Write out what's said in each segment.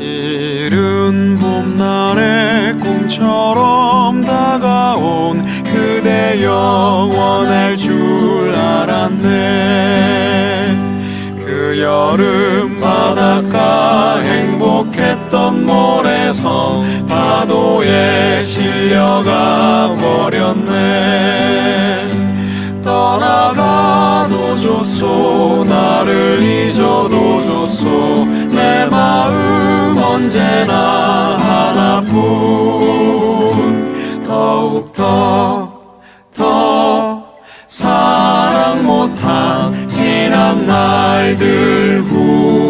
이른 봄날의 꿈처럼 다가온 그대 영원할 줄 알았네. 그 여름 바닷가 행복했던 모래성 파도에 실려가 버렸네. 떠나가도 좋소 나를 잊어도 좋소. 내 마음 언제나 하나뿐. 더욱더 더 사랑 못한 지난 날들 후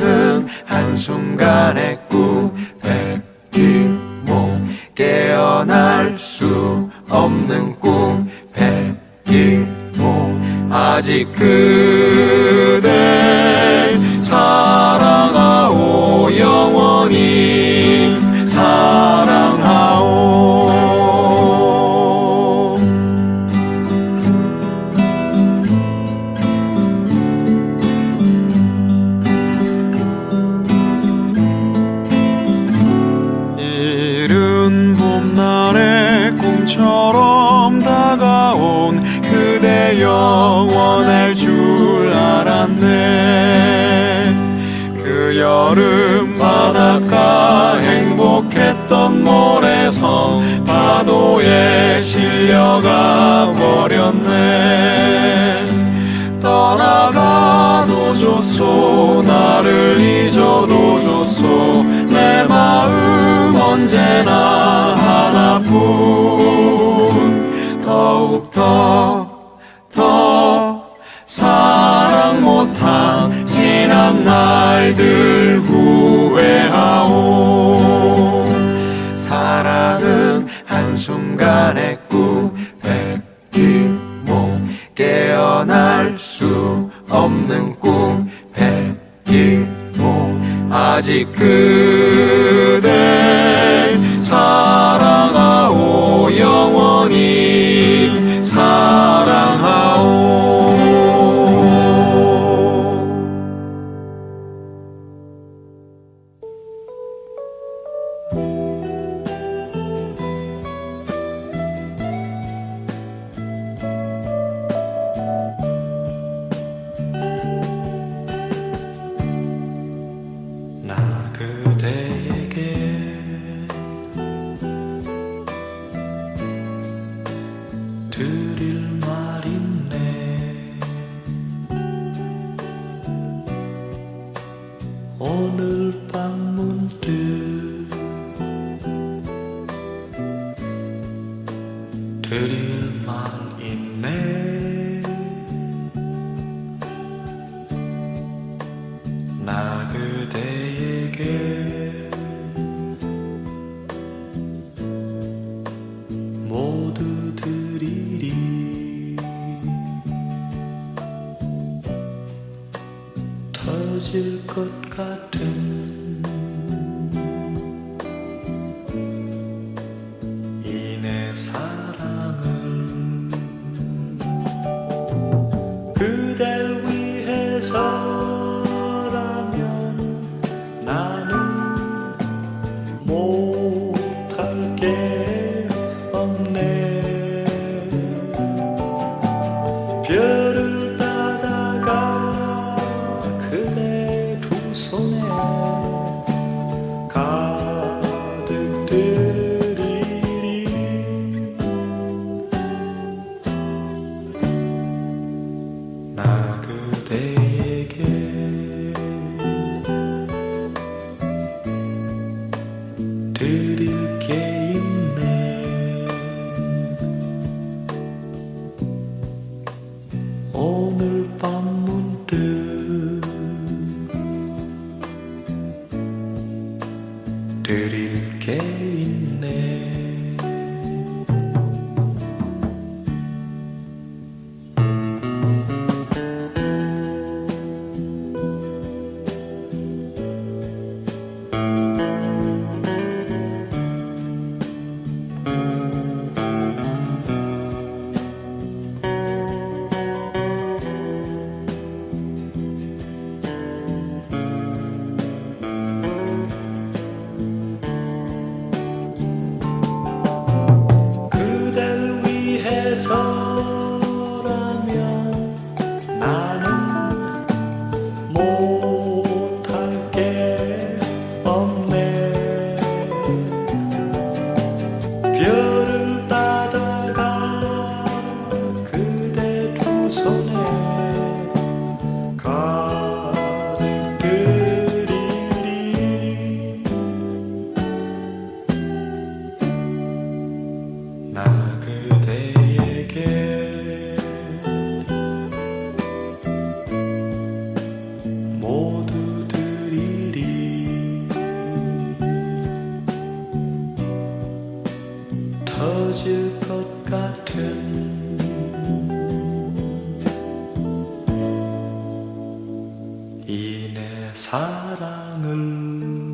사랑은 한순간의 꿈 백일몽 깨어날 수 없는 꿈 백일몽 아직 그댈 사랑하오 영원히. 사랑 영원할 줄 알았네. 그 여름 바닷가 행복했던 모래성 파도에 실려가 버렸네. 떠나가도 좋소 나를 못한 지난 날들 후회하오. 사랑은 한순간의 꿈 백일몽 깨어날 수 없는 꿈 백일몽 아직 그 그대에게. 드릴 말 있네. 오늘 밤 문득 드릴 말 있네 터질 것 같은 이내 사 그대에게. 드릴 게 있네. 오늘 밤 문득 드릴 게 있네 that's. 없어질 것 같은 이 내 사랑을